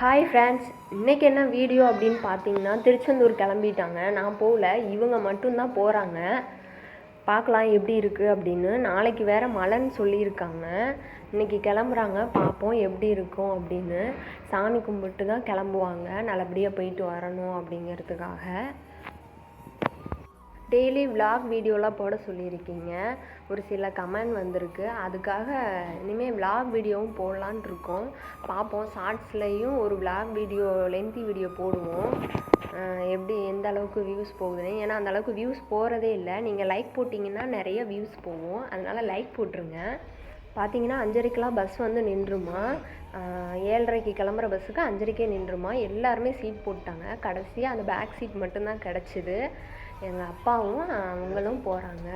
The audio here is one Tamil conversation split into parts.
ஹாய் ஃப்ரெண்ட்ஸ் இன்றைக்கி என்ன வீடியோ அப்படின்னு பார்த்தீங்கன்னா திருச்செந்தூர் கிளம்பிட்டாங்க. நான் போகல இவங்க மட்டும்தான் போகிறாங்க பார்க்கலாம் எப்படி இருக்குது அப்படின்னு. நாளைக்கு வேறு மழைன்னு சொல்லியிருக்காங்க. இன்றைக்கி கிளம்புறாங்க பார்ப்போம் எப்படி இருக்கும் அப்படின்னு. சாமி கும்பிட்டு தான் கிளம்புவாங்க. நல்லபடியாக போயிட்டு வரணும் அப்படிங்கிறதுக்காக. டெய்லி விலாக் வீடியோலாம் போட சொல்லியிருக்கீங்க. ஒரு சில கமெண்ட் வந்திருக்கு. அதுக்காக இனிமேல் விலாக் வீடியோவும் போடலான் இருக்கோம். பார்ப்போம். ஷார்ட்ஸ்லேயும் ஒரு விலாக் வீடியோ லென்த்தி வீடியோ போடுவோம். எப்படி எந்த அளவுக்கு வியூஸ் போகுதுன்னு. ஏன்னா அந்த அளவுக்கு வியூஸ் போகிறதே இல்லை. நீங்கள் லைக் போட்டிங்கன்னா நிறைய வியூஸ் போகும். அதனால் லைக் போட்டுருங்க. பார்த்தீங்கன்னா அஞ்சரைக்கெலாம் பஸ் வந்து நின்றுமா? ஏழரைக்கு கிளம்புற பஸ்ஸுக்கு அஞ்சரைக்கே நின்றுமா? எல்லாருமே சீட் போட்டாங்க கடைசியாக அந்த பேக் சீட் மட்டும்தான் கிடச்சிது. எங்கள் அப்பாவும் அவங்களும் போகிறாங்க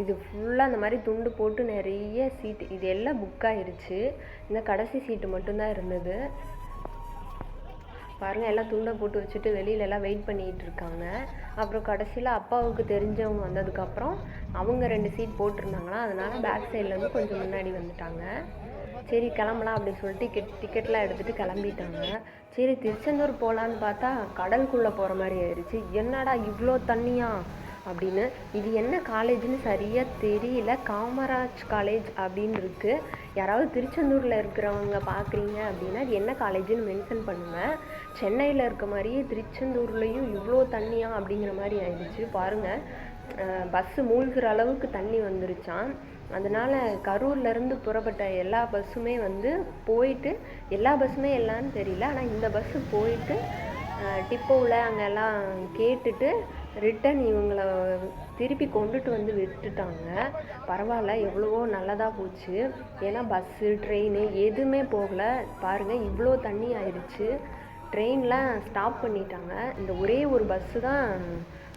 இது ஃபுல்லாக அந்த மாதிரி துண்டு போட்டு நிறைய சீட்டு இது எல்லாம் புக் ஆகிருச்சு இந்த கடைசி சீட்டு மட்டும்தான் இருந்தது. பாருங்கள் எல்லாம் துண்டை போட்டு வச்சுட்டு வெளியில எல்லாம் வெயிட் பண்ணிகிட்டு இருக்காங்க. அப்புறம் கடைசியில் அப்பாவுக்கு தெரிஞ்சவங்க வந்ததுக்கப்புறம் அவங்க ரெண்டு சீட் போட்டிருந்தாங்களா அதனால் பேக் சைட்லேருந்து கொஞ்சம் முன்னாடி வந்துட்டாங்க. சரி கிளம்பலாம் அப்படின்னு சொல்லிட்டு டிக்கெட் டிக்கெட்லாம் எடுத்துகிட்டு கிளம்பிட்டாங்க. சரி திருச்செந்தூர் போகலான்னு பார்த்தா கடலுக்குள்ளே போகிற மாதிரி ஆயிடுச்சு. என்னடா இவ்வளோ தண்ணியா? அப்படின்னு இது என்ன காலேஜ்னு சரியாக தெரியல. காமராஜ் காலேஜ் அப்படின்னு இருக்குது யாராவது திருச்செந்தூரில் இருக்கிறவங்க பார்க்குறீங்க அப்படின்னா அது என்ன காலேஜ்னு மென்ஷன் பண்ணுங்கள் சென்னையில் இருக்க மாதிரியே திருச்செந்தூர்லேயும் இவ்வளோ தண்ணியா அப்படிங்கிற மாதிரி ஆயிடுச்சு. பாருங்கள் பஸ்ஸு மூழ்கிற அளவுக்கு தண்ணி வந்துருச்சாம். அதனால் கரூர்லேருந்து புறப்பட்ட எல்லா பஸ்ஸுமே வந்து போயிட்டு எல்லா பஸ்ஸுமே எல்லான்னு தெரியல. ஆனால் இந்த பஸ்ஸு போயிட்டு டிப்போவில் அங்கெல்லாம் கேட்டுட்டு ரிட்டன் இவங்கள திருப்பி கொண்டுட்டு வந்து விட்டுட்டாங்க. பரவாயில்ல எவ்வளவோ நல்லதாக போச்சு. ஏன்னா பஸ்ஸு ட்ரெயின் எதுவுமே போகல. பாருங்கள் இவ்வளோ தண்ணி ஆயிடுச்சு. ட்ரெயின்லாம் ஸ்டாப் பண்ணிட்டாங்க. இந்த ஒரே ஒரு பஸ்ஸு தான்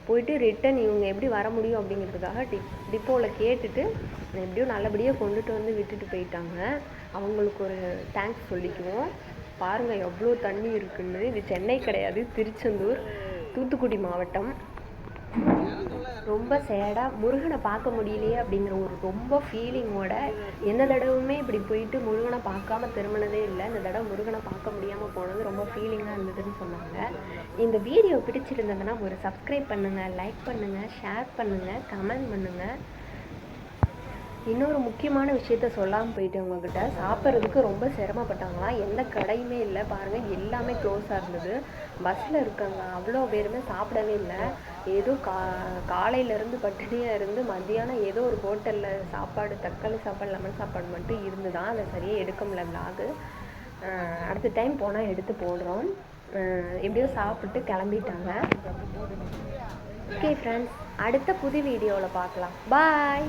போயிட்டு ரிட்டன் இவங்க எப்படி வர முடியும் அப்படிங்கிறதுக்காக டிப் டிப்போவில் கேட்டுட்டு எப்படியோ நல்லபடியாக கொண்டுட்டு வந்து விட்டுட்டு போயிட்டாங்க. அவங்களுக்கு ஒரு தேங்க்ஸ் சொல்லிக்குவோம். பாருங்கள் எவ்வளோ தண்ணி இருக்குன்னு. இது சென்னை கிடையாது திருச்செந்தூர் தூத்துக்குடி மாவட்டம். ரொம்ப சேடாக முருகனை பார்க்க முடியலையே அப்படிங்கிற ஒரு ரொம்ப ஃபீலிங்கோட எந்த தடவுமே இப்படி போயிட்டு முருகனை பார்க்காம திரும்பினதே இல்லை. இந்த தடவை முருகனை பார்க்க முடியாமல் போனது ரொம்ப ஃபீலிங்காக இருந்ததுன்னு சொன்னாங்க. இந்த வீடியோ பிடிச்சிருந்ததுன்னா ஒரு சப்ஸ்கிரைப் பண்ணுங்கள் லைக் பண்ணுங்கள் ஷேர் பண்ணுங்கள் கமெண்ட் பண்ணுங்கள் இன்னொரு முக்கியமான விஷயத்த சொல்லாமல் போயிட்டு உங்ககிட்ட. சாப்பிட்றதுக்கு ரொம்ப சிரமப்பட்டாங்களாம் எந்த கடையுமே இல்லை. பாருங்கள் எல்லாமே க்ளோஸாக இருந்தது. பஸ்ஸில் இருக்காங்க. அவ்வளோ பேருமே சாப்பிடவே இல்லை. ஏதோ கா காலையிலேருந்து பட்டினியாக இருந்து மத்தியானம் ஏதோ ஒரு ஹோட்டலில் சாப்பாடு தக்காளி சாப்பாடு லெமன் சாப்பாடு மட்டும் இருந்து தான் அதை சரியாக எடுக்க முடியல விலாகு அடுத்த டைம் போனால் எடுத்து போடுறோம். எப்படியோ சாப்பிட்டு கிளம்பிட்டாங்க. ஓகே ஃப்ரெண்ட்ஸ் அடுத்த புது வீடியோவில் பார்க்கலாம். பாய்